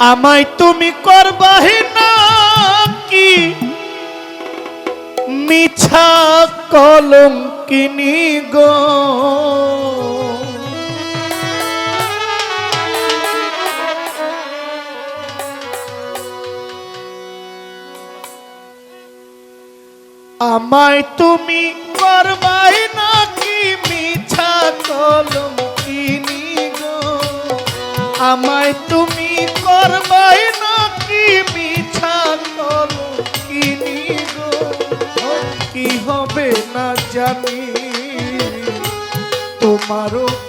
আমায় তুমি করবাহি না কি? মিছা কলম কিনি গো। আমায় তুমি করবাই নাকি মিছা কলম কিনি গো। আমায় তুমি গো কি হবে না জানি।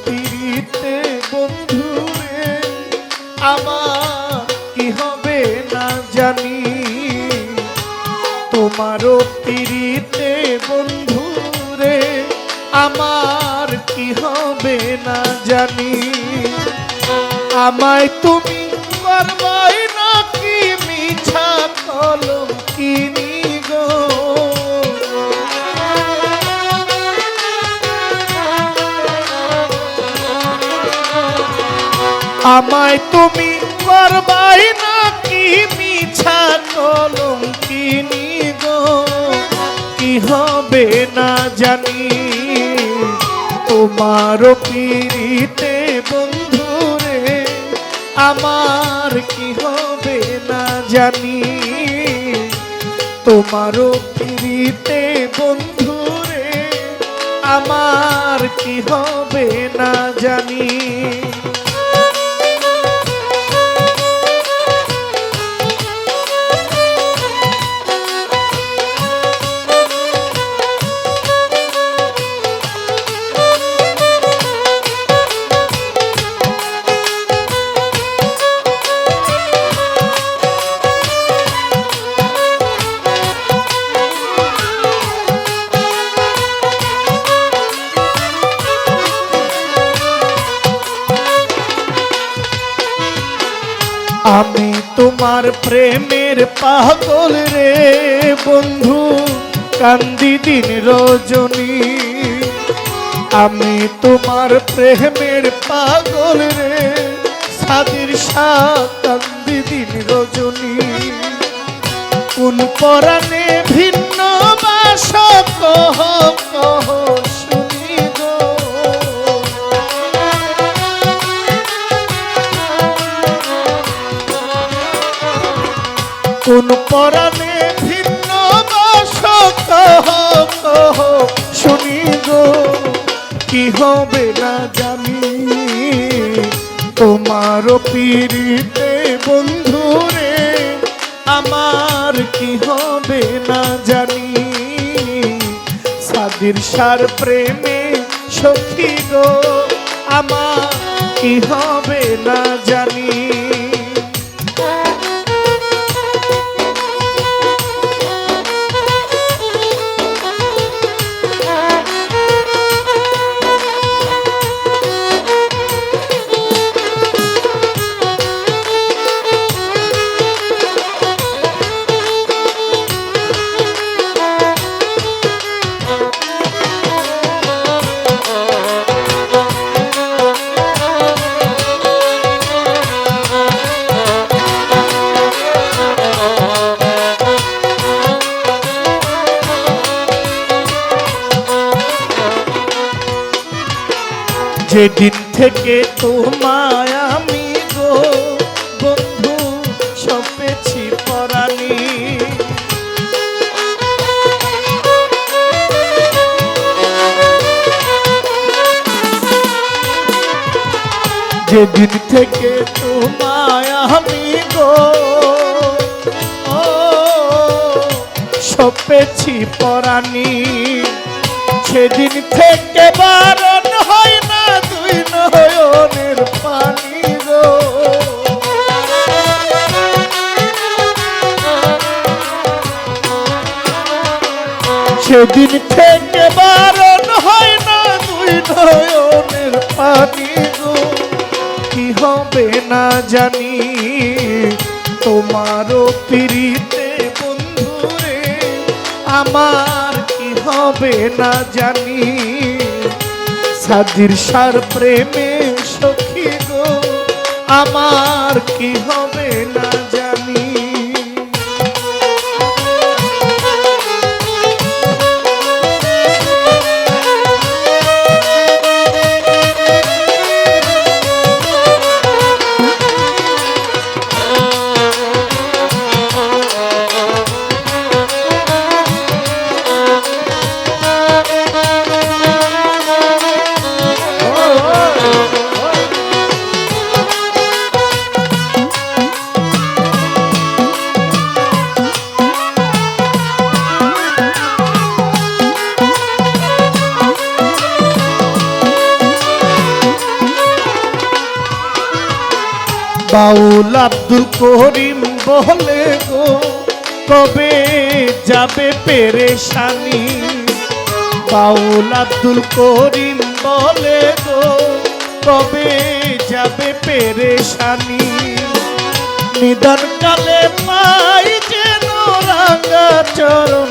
পিড়িতে বন্ধুরে আমার কি হবে তোমারও পিড়িতে বন্ধুরে আমার কি হবে আমায় তুমি করবাই নাকি মিছা গো? আমায় তুমি করবাই নাকি মিছা কলম কিনি গো? কি হবে না জানি তোমার পিড়িতে বন্ধুরে আমার কি হবে না জানি। তোমার বন্ধু রে আমার কি হবে না জানি। আমি তোমার প্রেমের পাগল রে বন্ধু, কান্দি দিন রজনী। আমি তোমার প্রেমের পাগল রে সাদির কান্দি দিন রজনী। কোন পরাণে ভিন্ন বাস গো, কি হবে না জানি। তোমার পিড়িতে বন্ধুরে আমার কি হবে না জানি। সাদির সার প্রেমে সখী গো, আমার কি হবে না জানি। যেদিন থেকে তোমায় আমি গো বন্ধু, সপেছি পরাণী। যেদিন থেকে তোমায় আমি গো, ও, সপেছি পরাণী। সেদিন থেকে বারণ হয় সেদিন থেকে বারণ হয় না দুই নয়নের পানি গো। কি হবে না জানি, তোমারও পিড়িতে বন্ধুরে, আমার কি হবে না জানি। সাদির সার প্রেমে সখী গো আমার কি হবে না? বাউল আব্দুল করিম বলে গো, কবে যাবে পেরেশানি? বাউল আব্দুল করিম বলে গো, কবে যাবে পেরেশানি? নিদান কালে পাই যেন রাঙা চরণ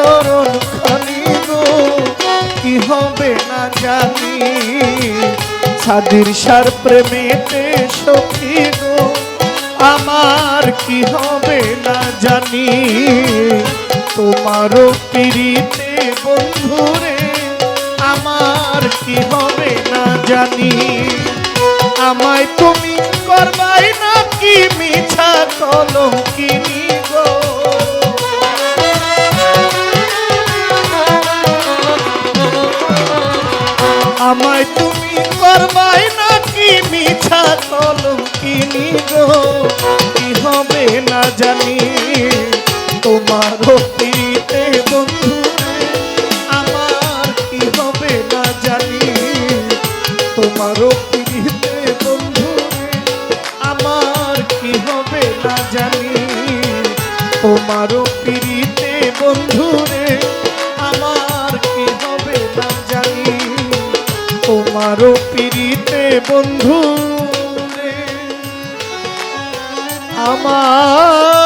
চরণ কি হবে না জানি। সাদির সার প্রেমেতে সখী গো। আমার কি হবে না জানি। তোমারও পিড়িতে বন্ধুরে আমার কি হবে না জানি। আমায় তুমি করবাই না কি মিছা কলম কিনি তুমি করবাই না কি মিছা কলম কিনি গো? কি হবে না জানি? তোমার পিতে বন্ধু আমার কি হবে না জানি? তোমারও পিড়িতে বন্ধু আমার কি হবে না জানি? তোমারও পিড়িতে বন্ধু রে তোমারও পিড়িতে বন্ধু আমার